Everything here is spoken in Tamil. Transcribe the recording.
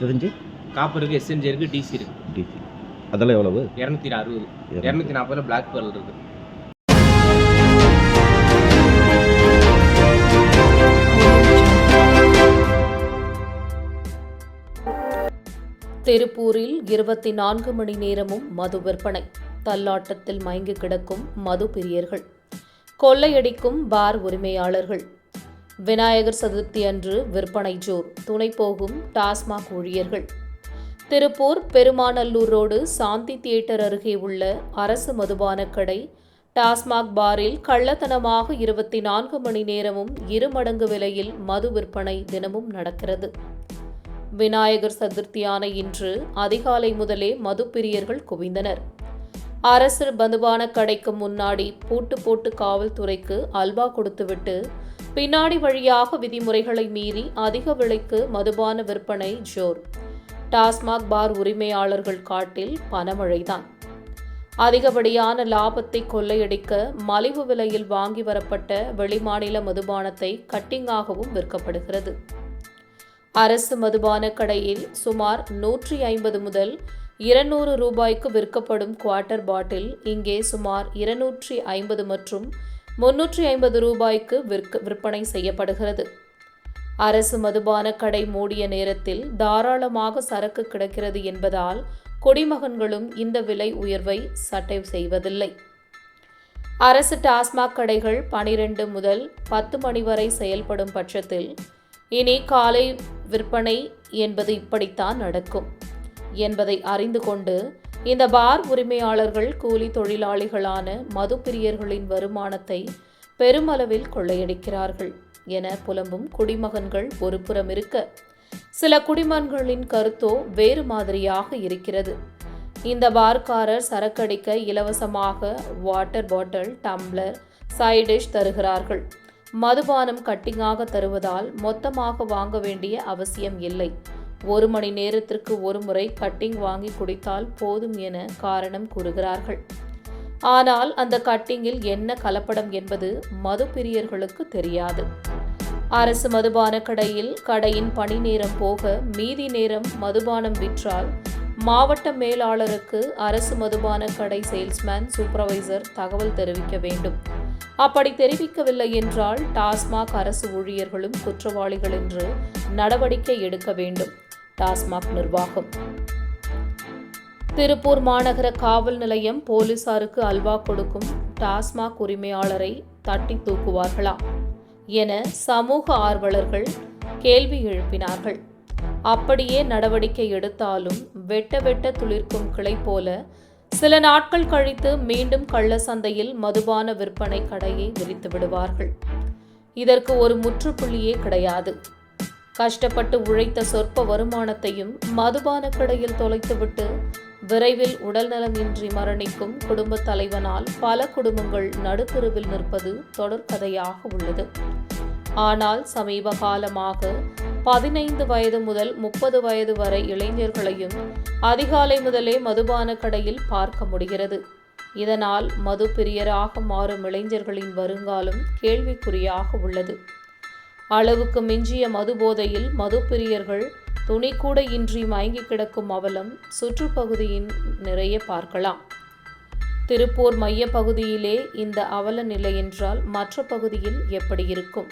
தெரிஞ்சு? காப்பர் இருக்குது எஸ்என்ஜி இருக்குது டிசி இருக்குது டிசி அதெல்லாம் எவ்வளவு? இரநூத்தி அறுபது. இரநூத்தி. நாற்பதுல பிளாக் பேர்ல் இருக்குது திருப்பூரில் இருபத்தி நான்கு மணி நேரமும் மது விற்பனை. தள்ளாட்டத்தில் மயங்கி கிடக்கும் மது பிரியர்கள். கொள்ளையடிக்கும் பார் உரிமையாளர்கள். விநாயகர் சதுர்த்தி அன்று விற்பனை ஜோர். துணை போகும் டாஸ்மாக் ஊழியர்கள். திருப்பூர் பெருமாநல்லூர் ரோடு சாந்தி தியேட்டர் அருகே உள்ள அரசு மதுபான கடை. டாஸ்மாக் பாரில் கள்ளத்தனமாக இருபத்தி நான்கு மணி நேரமும் இரு மடங்கு விலையில் மது விற்பனை தினமும் நடக்கிறது. விநாயகர் சதுர்த்தியான இன்று அதிகாலை முதலே மது பிரியர்கள் குவிந்தனர். அரசு மதுபான கடைக்கு முன்னாடி பூட்டு போட்டு காவல்துறைக்கு அல்வா கொடுத்துவிட்டு பின்னாடி வழியாக விதிமுறைகளை மீறி அதிக விலைக்கு மதுபான விற்பனை ஜோர். டாஸ்மாக் பார் உரிமையாளர்கள் காட்டில் பணமழைதான் அதிகப்படியான லாபத்தை கொள்ளையடிக்க மலிவு விலையில் வாங்கி வரப்பட்ட வெளிமாநில மதுபானத்தை கட்டிங்காகவும் விற்கப்படுகிறது. அரசு மதுபான கடையில் சுமார் நூற்றி ஐம்பது முதல் இருநூறு ரூபாய்க்கு விற்கப்படும் குவார்ட்டர் பாட்டில் இங்கே சுமார் இருநூற்றி ஐம்பது மற்றும் முன்னூற்றி ஐம்பது ரூபாய்க்கு விற்க விற்பனை செய்யப்படுகிறது. அரசு மதுபான கடை மூடிய நேரத்தில் தாராளமாக சரக்கு கிடைக்கிறது என்பதால் குடிமகன்களும் இந்த விலை உயர்வை சட்டை செய்வதில்லை. அரசு டாஸ்மாக் கடைகள் பனிரெண்டு முதல் பத்து மணி வரை செயல்படும் பட்சத்தில் இனி காலை விற்பனை என்பது இப்படித்தான் நடக்கும். என்பதை அறிந்து கொண்டு இந்த பார் உரிமையாளர்கள் கூலி தொழிலாளிகளான மதுப்பிரியர்களின் வருமானத்தை பெருமளவில் கொள்ளையடிக்கிறார்கள் என புலம்பும் குடிமகன்கள் ஒரு புறம் இருக்க. சில குடிமகன்களின் கருத்தோ வேறு மாதிரியாக இருக்கிறது. இந்த பார்க்காரர் சரக்கடிக்க இலவசமாக வாட்டர் பாட்டில் டம்ளர் சைடிஷ் தருகிறார்கள். மதுபானம் கட்டிங்காக தருவதால் மொத்தமாக வாங்க வேண்டிய அவசியம் இல்லை. ஒரு மணி நேரத்திற்கு ஒரு முறை கட்டிங் வாங்கி குடித்தால் போதும் என காரணம் கூறுகிறார்கள். ஆனால் அந்த கட்டிங்கில் என்ன கலப்படம் என்பது மது பிரியர்களுக்கு தெரியாது. அரசு மதுபான கடையில் கடையின் பணி நேரம் போக மீதி நேரம் மதுபானம் விற்றால் மாவட்ட மேலாளருக்கு அரசு மதுபான கடை சேல்ஸ்மேன் சூப்பர்வைசர் தகவல் தெரிவிக்க வேண்டும். அப்படி தெரிவிக்கவில்லை என்றால் டாஸ்மாக் அரசு ஊழியர்களும் குற்றவாளிகள் என்று நடவடிக்கை எடுக்க வேண்டும். டாஸ்மாக் நிர்வாகம். திருப்பூர் மாநகர காவல் நிலையம் போலீசாருக்கு அல்வா கொடுக்கும் டாஸ்மாக் உரிமையாளரை தட்டி தூக்குவார்களா என சமூக ஆர்வலர்கள் கேள்வி எழுப்பினார்கள். அப்படியே நடவடிக்கை எடுத்தாலும் வெட்ட வெட்ட துளிர்க்கும் கிளை போல சில நாட்கள் கழித்து மீண்டும் கள்ள சந்தையில் மதுபான விற்பனை கடையை விரித்து விடுவார்கள். இதற்கு ஒரு முற்றுப்புள்ளியே கிடையாது. கஷ்டப்பட்டு உழைத்த சொற்ப வருமானத்தையும் மதுபான கடையில் தொலைத்துவிட்டு விரைவில் உடல்நலமின்றி மரணிக்கும் குடும்ப தலைவனால் பல குடும்பங்கள் நடுத்தருவில் நிற்பது தொடர்கதையாக உள்ளது. ஆனால் சமீப காலமாக பதினைந்து வயது முதல் முப்பது வயது வரை இளைஞர்களையும் அதிகாலை முதலே மதுபான கடையில் பார்க்க முடிகிறது. இதனால் மது பிரியராக மாறும் இளைஞர்களின் வருங்காலம் கேள்விக்குறியாக உள்ளது. அளவுக்கு மிஞ்சிய மது போதையில் மது துணி கூட இன்றி மயங்கி கிடக்கும் அவலம் சுற்றுப்பகுதியின் நிறைய பார்க்கலாம். திருப்பூர் மைய பகுதியிலே இந்த அவல நிலை என்றால் மற்ற பகுதியில் எப்படி இருக்கும்?